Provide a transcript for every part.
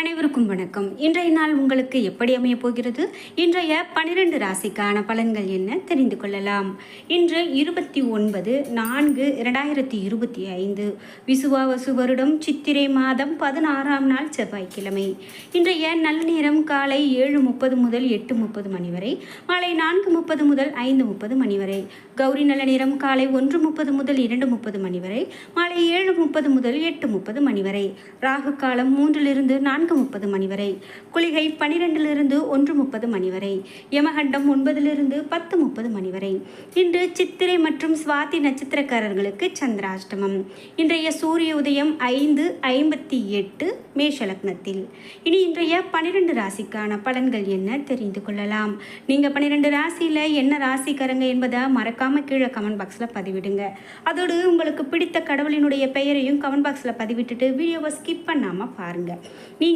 அனைவருக்கும் வணக்கம். இன்றைய நாள் உங்களுக்கு எப்படி அமையப் போகிறது? இன்றைய பனிரெண்டு ராசிக்கான பலன்கள் என்ன? தெரிந்து கொள்ளலாம். இன்று இருபத்தி ஒன்பது நான்கு இரண்டாயிரத்தி இருபத்தி ஐந்து. விசுவாவசு வருடம் சித்திரை மாதம் பதினாறாம் நாள் செவ்வாய்க்கிழமை. இன்றைய நல்ல நேரம் காலை ஏழு முப்பது முதல் எட்டு முப்பது மணி வரை மாலை நான்கு முப்பது முதல் ஐந்து முப்பது மணி வரை கௌரி நல்ல நேரம் காலை ஒன்று முப்பது முதல் இரண்டு முப்பது மணி வரை மாலை ஏழு முப்பது முதல் எட்டு முப்பது மணி வரை. ராகு காலம் மூன்றிலிருந்து நான்கு முப்பது மணி வரை. குளிகை பனிரெண்டிலிருந்து ஒன்று முப்பது மணி வரை. யமகண்டம் ஒன்பதிலிருந்து பத்து முப்பது மணி வரை. இன்று சித்திரை மற்றும் சுவாதி நட்சத்திரக்காரர்களுக்கு சந்திராஷ்டமம். இன்றைய சூரிய உதயம் ஐந்து ஐம்பத்தி எட்டு மேஷலக்னத்தில். இனி இன்றைய பனிரெண்டு ராசிக்கான பலன்கள் என்ன தெரிந்து கொள்ளலாம். நீங்கள் பன்னிரெண்டு ராசியில் என்ன ராசிக்காரங்க என்பதை மறக்காமல் கீழே கமெண்ட் பாக்ஸில் பதிவிடுங்க. அதோடு உங்களுக்கு பிடித்த கடவுளினுடைய பெயரையும் கமெண்ட் பாக்ஸில் பதிவிட்டுட்டு வீடியோவை ஸ்கிப் பண்ணாமல் பாருங்கள் நீங்கள்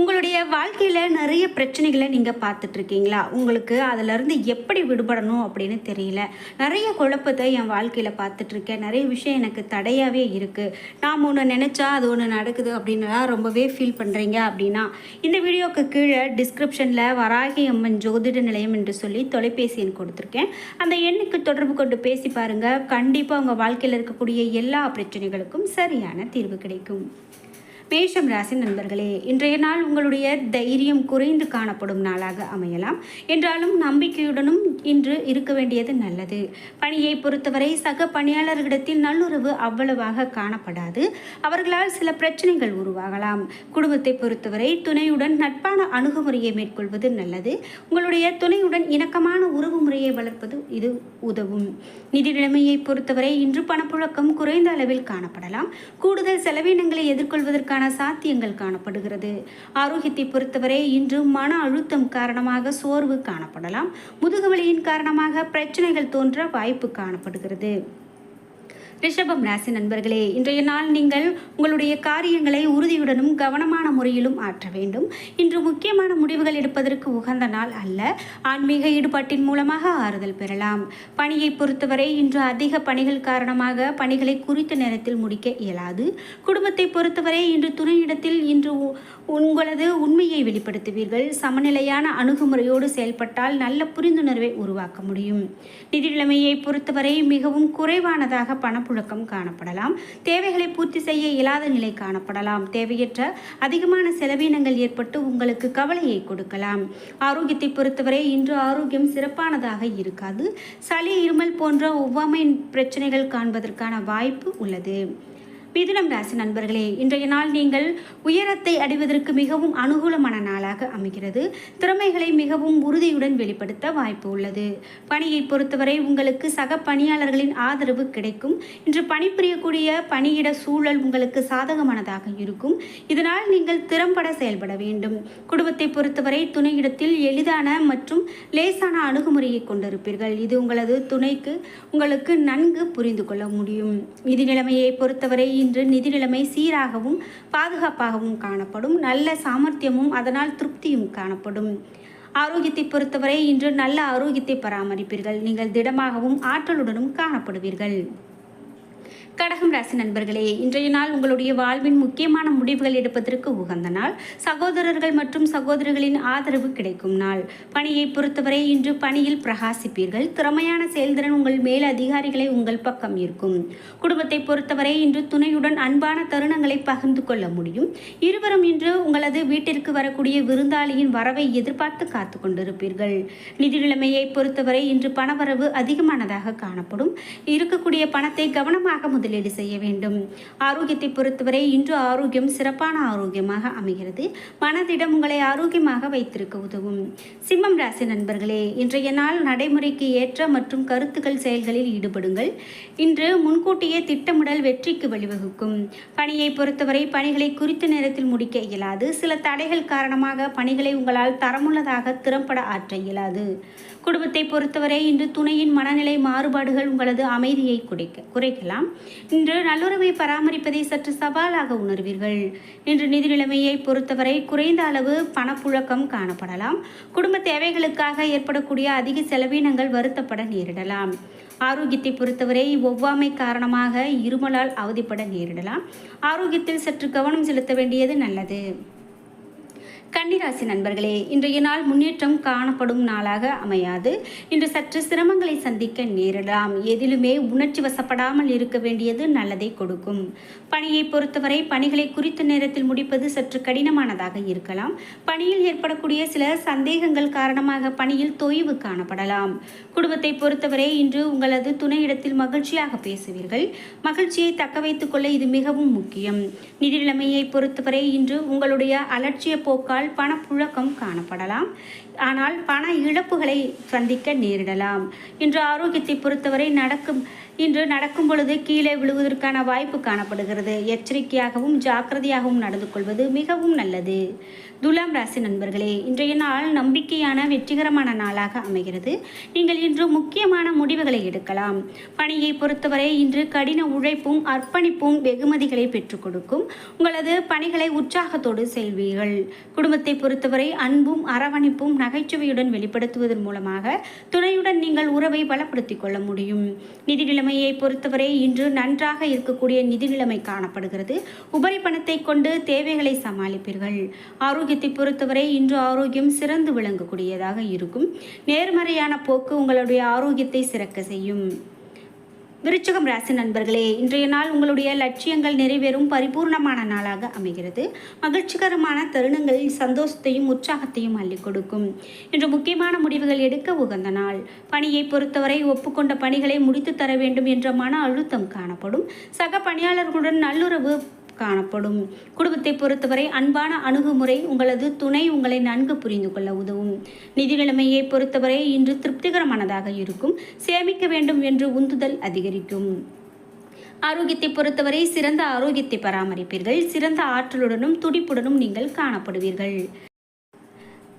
உங்களுடைய வாழ்க்கையில் நிறைய பிரச்சனைகளை நீங்கள் பார்த்துட்ருக்கீங்களா? உங்களுக்கு அதிலிருந்து எப்படி விடுபடணும் அப்படின்னு தெரியல. நிறைய குழப்பத்தை என் வாழ்க்கையில் பார்த்துட்ருக்கேன். நிறைய விஷயம் எனக்கு தடையாகவே இருக்குது நாம் ஒன்று நினச்சா அது ஒன்று நடக்குது அப்படின்னுலாம் ரொம்பவே ஃபீல் பண்ணுறீங்க அப்படின்னா இந்த வீடியோக்கு கீழே டிஸ்கிரிப்ஷனில் வராகி அம்மன் ஜோதிட நிலையம் என்று சொல்லி தொலைபேசி எண் கொடுத்துருக்கேன். அந்த எண்ணுக்கு தொடர்பு கொண்டு பேசி பாருங்கள் கண்டிப்பாக உங்கள் வாழ்க்கையில் இருக்கக்கூடிய எல்லா பிரச்சனைகளுக்கும் சரியான தீர்வு கிடைக்கும். மேஷம் ராசி நண்பர்களே இன்றைய நாள் உங்களுடைய தைரியம் குறைந்து காணப்படும் நாளாக அமையலாம். என்றாலும் நம்பிக்கையுடனும் இன்று இருக்க வேண்டியது நல்லது. பணியை பொறுத்தவரை சக பணியாளர்களிடத்தில் நல்லுறவு அவ்வளவாக காணப்படாது. அவர்களால் சில பிரச்சனைகள் உருவாகலாம். குடும்பத்தை பொறுத்தவரை துணையுடன் நட்பான அணுகுமுறையை மேற்கொள்வது நல்லது. உங்களுடைய துணையுடன் இணக்கமான உறவு முறையை வளர்ப்பது இது உதவும். நிதி நிலைமையை பொறுத்தவரை இன்று பணப்புழக்கம் குறைந்த அளவில் காணப்படலாம். கூடுதல் செலவினங்களை எதிர்கொள்வதற்கான சாத்தியங்கள் காணப்படுகிறது. ஆரோக்கியத்தை பொறுத்தவரை இன்று மன அழுத்தம் காரணமாக சோர்வு காணப்படலாம். முதுகுவலியின் காரணமாக பிரச்சனைகள் தோன்ற வாய்ப்பு காணப்படுகிறது. ரிஷபம் ராசி நண்பர்களே இன்றைய நாள் நீங்கள் உங்களுடைய காரியங்களை உறுதியுடனும் கவனமான முறையிலும் ஆற்ற வேண்டும். இன்று முக்கியமான முடிவுகள் எடுப்பதற்கு உகந்த நாள் அல்ல. ஆன்மீக ஈடுபாட்டின் மூலமாக ஆறுதல் பெறலாம். பணியை பொறுத்தவரை இன்று அதிக பணிகள் காரணமாக பணிகளை குறித்த நேரத்தில் முடிக்க இயலாது. குடும்பத்தை பொறுத்தவரை இன்று துணையிடத்தில் இன்று உ- உங்களது உண்மையை வெளிப்படுத்துவீர்கள். சமநிலையான அணுகுமுறையோடு செயல்பட்டால் நல்ல புரிந்துணர்வை உருவாக்க முடியும். நிதி நிலைமையை பொறுத்தவரை மிகவும் குறைவானதாக பணப்புழக்கம் காணப்படலாம். தேவைகளை பூர்த்தி செய்ய இயலாத நிலை காணப்படலாம். தேவையற்ற அதிகமான செலவினங்கள் ஏற்பட்டு உங்களுக்கு கவலையை கொடுக்கலாம். ஆரோக்கியத்தை பொறுத்தவரை இன்று ஆரோக்கியம் சிறப்பானதாக இருக்காது. சளி இருமல் போன்ற ஒவ்வாமை பிரச்சனைகள் காண்பதற்கான வாய்ப்பு உள்ளது. மிதுனம் ராசி நண்பர்களே இன்றைய நாள் நீங்கள் உயரத்தை அடைவதற்கு மிகவும் அனுகூலமான நாளாக அமைகிறது. திறமைகளை மிகவும் உறுதியுடன் வெளிப்படுத்த வாய்ப்பு உள்ளது. பணியை பொறுத்தவரை உங்களுக்கு சக பணியாளர்களின் ஆதரவு கிடைக்கும். இன்று பணிபுரியக்கூடிய பணியிட சூழல் உங்களுக்கு சாதகமானதாக இருக்கும். இதனால் நீங்கள் திறம்பட செயல்பட வேண்டும். குடும்பத்தை பொறுத்தவரை துணையிடத்தில் எளிதான மற்றும் லேசான அணுகுமுறையை கொண்டிருப்பீர்கள். இது உங்களது துணைக்கு உங்களுக்கு நன்கு புரிந்து கொள்ள முடியும். நிதி நிலைமையை பொறுத்தவரை இன்று நிதி நிலைமை சீராகவும் பாதுகாப்பாகவும் காணப்படும். நல்ல சாமர்த்தியமும் அதனால் திருப்தியும் காணப்படும். ஆரோக்கியத்தை பொறுத்தவரை இன்று நல்ல ஆரோக்கியத்தை பராமரிப்பீர்கள். நீங்கள் திடமாகவும் ஆற்றலுடனும் காணப்படுவீர்கள். கடகம் ராசி நண்பர்களே இன்றைய நாள் உங்களுடைய வாழ்வின் முக்கியமான முடிவுகள் எடுப்பதற்கு உகந்த நாள். சகோதரர்கள் மற்றும் சகோதரிகளின் ஆதரவு கிடைக்கும் நாள். பணியை பொறுத்தவரை இன்று பணியில் பிரகாசிப்பீர்கள். திறமையான செயல்திறன் உங்கள் மேல் அதிகாரிகளை உங்கள் பக்கம் இருக்கும் குடும்பத்தை பொறுத்தவரை இன்று துணையுடன் அன்பான தருணங்களை பகிர்ந்து கொள்ள முடியும். இருவரும் இன்று உங்களது வீட்டிற்கு வரக்கூடிய விருந்தாளியின் வரவை எதிர்பார்த்து காத்து கொண்டிருப்பீர்கள். நிதி நிலைமையை பொறுத்தவரை இன்று பணவரவு அதிகமானதாக காணப்படும். இருக்கக்கூடிய பணத்தை கவனமாக முதலீடு செய்ய வேண்டும். ஆரோக்கியத்தை பொறுத்தவரை இன்று ஆரோக்கியம் சிறப்பான ஆரோக்கியமாக அமைகிறது. மனதிடம் உங்களை ஆரோக்கியமாக வைத்திருக்க உதவும். சிம்மம் ராசி நண்பர்களே இன்றைய நாள் நடைமுறைக்கு ஏற்ற மற்றும் கருத்துக்கள் செயல்களில் ஈடுபடுங்கள். இன்று முன்கூட்டியே திட்டமிடல் வெற்றிக்கு வழிவகுக்கும். பணியை பொறுத்தவரை பணிகளை குறித்த நேரத்தில் முடிக்க இயலாது. சில தடைகள் காரணமாக பணிகளை உங்களால் தரமுள்ளதாக திறம்பட ஆற்ற இயலாது. குடும்பத்தை பொறுத்தவரை இன்று துணையின் மனநிலை மாறுபாடுகள் உங்களது அமைதியை குறைக்க குறைக்கலாம். இன்று நல்லுறவை பராமரிப்பதை சற்று சவாலாக உணர்வீர்கள். இன்று நிதி நிலைமையை பொறுத்தவரை குறைந்த அளவு பணப்புழக்கம் காணப்படலாம். குடும்ப தேவைகளுக்காக ஏற்படக்கூடிய அதிக செலவினங்கள் வருத்தப்பட நேரிடலாம். ஆரோக்கியத்தை பொறுத்தவரை ஒவ்வாமை காரணமாக இருமலால் அவதிப்பட நேரிடலாம். ஆரோக்கியத்தில் சற்று கவனம் செலுத்த வேண்டியது நல்லது. கன்னிராசி நண்பர்களே இன்றைய நாள் முன்னேற்றம் காணப்படும் நாளாக அமையாது. இன்று சற்று சிரமங்களை சந்திக்க நேரிடலாம். எதிலுமே உணர்ச்சி வசப்படாமல் இருக்க வேண்டியது நல்லதை கொடுக்கும். பணியை பொறுத்தவரை பணிகளை குறித்த நேரத்தில் முடிப்பது சற்று கடினமானதாக இருக்கலாம். பணியில் ஏற்படக்கூடிய சில சந்தேகங்கள் காரணமாக பணியில் தொய்வு காணப்படலாம். குடும்பத்தை பொறுத்தவரை இன்று உங்களது துணையிடத்தில் மகிழ்ச்சியாக பேசுவீர்கள். மகிழ்ச்சியை தக்க வைத்துக் கொள்ள இது மிகவும் முக்கியம். நிதி நிலைமையை பொறுத்தவரை இன்று உங்களுடைய அலட்சிய போக்கால் பணப்புழக்கம் காணப்படலாம். ஆனால் பண இழப்புகளை சந்திக்க நேரிடலாம். இன்று ஆரோக்கியத்தை பொறுத்தவரை நடக்கும் இன்று நடக்கும் பொழுது கீழே விழுவதற்கான வாய்ப்பு காணப்படுகிறது. எச்சரிக்கையாகவும் ஜாக்கிரதையாகவும் நடந்து கொள்வது மிகவும் நல்லது. துலாம் ராசி நண்பர்களே இன்றைய நாள் நம்பிக்கையான வெற்றிகரமான நாளாக அமைகிறது. நீங்கள் இன்று முக்கியமான முடிவுகளை எடுக்கலாம். பணியை பொறுத்தவரை இன்று கடின உழைப்பும் அர்ப்பணிப்பும் வெகுமதிகளை பெற்றுக் கொடுக்கும். உங்களது பணிகளை உற்சாகத்தோடு செய்வீர்கள். குடும்பத்தை பொறுத்தவரை அன்பும் அரவணைப்பும் நகைச்சுவையுடன் வெளிப்படுத்துவதன் மூலமாக துணையுடன் நீங்கள் உறவை பலப்படுத்திக் கொள்ள முடியும். நிதி நிலைமையை பொறுத்தவரை இன்று நன்றாக இருக்கக்கூடிய நிதி நிலைமை காணப்படுகிறது. உபரி பணத்தை கொண்டு தேவைகளை சமாளிப்பீர்கள். ஆரோக்கியத்தை பொறுத்தவரை இன்று ஆரோக்கியம் சிறந்து விளங்கக்கூடியதாக இருக்கும். நேர்மறையான போக்கு உங்களுடைய ஆரோக்கியத்தை சிறக்க செய்யும். விருச்சகம் ராசி நண்பர்களே இன்றைய நாள் உங்களுடைய லட்சியங்கள் நிறைவேறும் பரிபூர்ணமான நாளாக அமைகிறது. மகிழ்ச்சிகரமான தருணங்களில் சந்தோஷத்தையும் உற்சாகத்தையும் அள்ளிக் கொடுக்கும். இன்று முக்கியமான முடிவுகள் எடுக்க உகந்த நாள். பணியை பொறுத்தவரை ஒப்புக்கொண்ட பணிகளை முடித்து தர வேண்டும் என்ற மன அழுத்தம் காணப்படும். சக பணியாளர்களுடன் நல்லுறவு காணப்படும். குடும்பத்தை பொறுத்தவரை அன்பான அணுகுமுறை உங்களது துணை உங்களை நன்கு புரிந்து கொள்ள உதவும். நிதி நிலைமையை பொறுத்தவரை இன்று திருப்திகரமானதாக இருக்கும். சேமிக்க வேண்டும் என்று உந்துதல் அதிகரிக்கும். ஆரோக்கியத்தை பொறுத்தவரை சிறந்த ஆரோக்கியத்தை பராமரிப்பீர்கள். சிறந்த ஆற்றலுடனும் துடிப்புடனும் நீங்கள் காணப்படுவீர்கள்.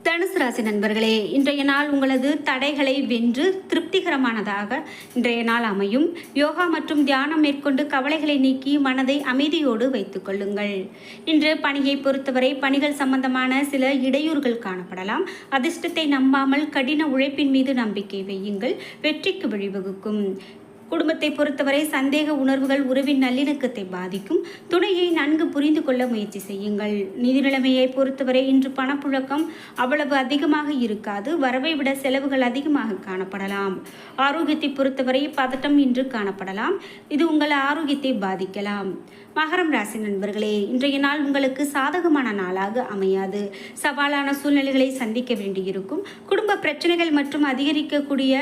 தனுசு ராசி நண்பர்களே இன்றைய நாள் உங்களது தடைகளை வென்று திருப்திகரமானதாக இன்றைய நாள் அமையும். யோகா மற்றும் தியானம் மேற்கொண்டு கவலைகளை நீக்கி மனதை அமைதியோடு வைத்துக் கொள்ளுங்கள். இன்று பணியை பொறுத்தவரை பணிகள் சம்பந்தமான சில இடையூறுகள் காணப்படலாம். அதிர்ஷ்டத்தை நம்பாமல் கடின உழைப்பின் மீது நம்பிக்கை வையுங்கள். வெற்றிக்கு வழிவகுக்கும். குடும்பத்தை பொறுத்தவரை சந்தேக உணர்வுகள் உறவின் நல்லிணக்கத்தை பாதிக்கும். துணையை நன்கு புரிந்து கொள்ள முயற்சி செய்யுங்கள். நிதி நிலைமையை பொறுத்தவரை இன்று பணப்புழக்கம் அவ்வளவு அதிகமாக இருக்காது. வரவை விட செலவுகள் அதிகமாக காணப்படலாம். ஆரோக்கியத்தை பொறுத்தவரை பதட்டம் இன்று காணப்படலாம். இது உங்கள் ஆரோக்கியத்தை பாதிக்கலாம். மகரம் ராசி நண்பர்களே இன்றைய நாள் உங்களுக்கு சாதகமான நாளாக அமையாது. சவாலான சூழ்நிலைகளை சந்திக்க வேண்டியிருக்கும். குடும்ப பிரச்சனைகள் மற்றும் அதிகரிக்கக்கூடிய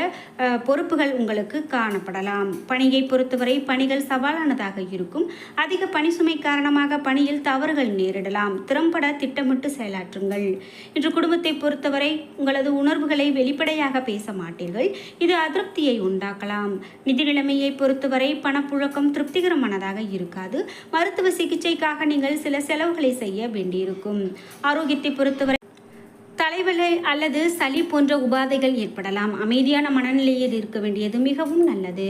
பொறுப்புகள் உங்களுக்கு காணப்படலாம். பணியை பொறுத்தவரை பணிகள் சவாலானதாக இருக்கும். அதிக பணி சுமை காரணமாக பணியில் தவறுகள் நேரிடலாம். திறம்பட திட்டமிட்டு செயலாற்றுங்கள். இன்று குடும்பத்தை பொறுத்தவரை உங்களது உணர்வுகளை வெளிப்படையாக பேச மாட்டீர்கள். இது அதிருப்தியை உண்டாக்கலாம். நிதி நிலைமையை பொறுத்தவரை பணப்புழக்கம் திருப்திகரமானதாக இருக்காது. மருத்துவ சிகிச்சைக்காக நீங்கள் சில செலவுகளை செய்ய வேண்டியிருக்கும். ஆரோக்கியத்தை பொறுத்தவரை தலைவலி அல்லது சளி போன்ற உபாதைகள் ஏற்படலாம். அமைதியான மனநிலையில் இருக்க வேண்டியது மிகவும் நல்லது.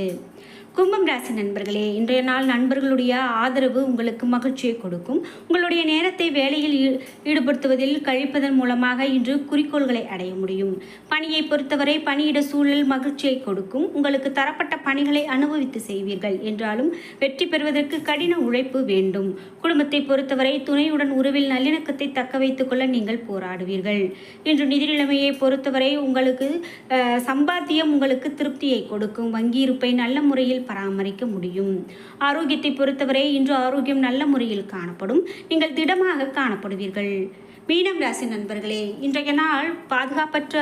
கும்பம் ராசி நண்பர்களே இன்றைய நாள் நண்பர்களுடைய ஆதரவு உங்களுக்கு மகிழ்ச்சியை கொடுக்கும். உங்களுடைய நேரத்தை வேலையில் ஈ- ஈடுபடுத்துவதில் கழிப்பதன் மூலமாக இன்று குறிக்கோள்களை அடைய முடியும். பணியை பொறுத்தவரை பணியிட சூழல் மகிழ்ச்சியை கொடுக்கும். உங்களுக்கு தரப்பட்ட பணிகளை அனுபவித்து செய்வீர்கள் என்றாலும் வெற்றி பெறுவதற்கு கடின உழைப்பு வேண்டும். குடும்பத்தை பொறுத்தவரை துணையுடன் உறவில் நல்லிணக்கத்தை தக்க வைத்துக் கொள்ள நீங்கள் போராடுவீர்கள். இன்று நிதி நிலைமையை பொறுத்தவரை உங்களுக்கு சம்பாத்தியம் உங்களுக்கு திருப்தியை கொடுக்கும். வங்கி இருப்பை நல்ல முறையில் பராமரிக்க முடியும். ஆரோக்கியத்தை பொறுத்தவரை இன்று ஆரோக்கியம் நல்ல முறையில் காணப்படும். நீங்கள் திடமாக காணப்படுவீர்கள். மீனம் ராசி நண்பர்களே இன்றைய நாள் பாதுகாப்பற்ற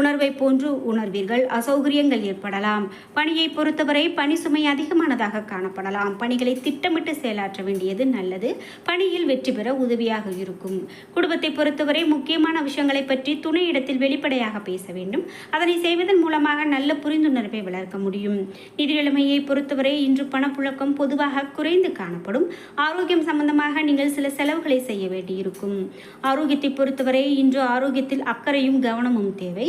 உணர்வை போன்று உணர்வீர்கள். அசௌகரியங்கள் ஏற்படலாம். பணியை பொறுத்தவரை பணி சுமை அதிகமானதாக காணப்படலாம். பணிகளை திட்டமிட்டு செயலாற்ற வேண்டியது நல்லது. பணியில் வெற்றி பெற உதவியாக இருக்கும். குடும்பத்தை பொறுத்தவரை முக்கியமான விஷயங்களை பற்றி துணையிடத்தில் வெளிப்படையாக பேச வேண்டும். அதனை செய்வதன் மூலமாக நல்ல புரிந்துணர்வை வளர்க்க முடியும். நிதி நிலைமையை பொறுத்தவரை இன்று பணப்புழக்கம் பொதுவாக குறைந்து காணப்படும். ஆரோக்கியம் சம்பந்தமாக நீங்கள் சில செலவுகளை செய்ய வேண்டியிருக்கும். ஆரோக்கியத்தை பொறுத்தவரை இன்று ஆரோக்கியத்தில் அக்கறையும் கவனமும் தேவை.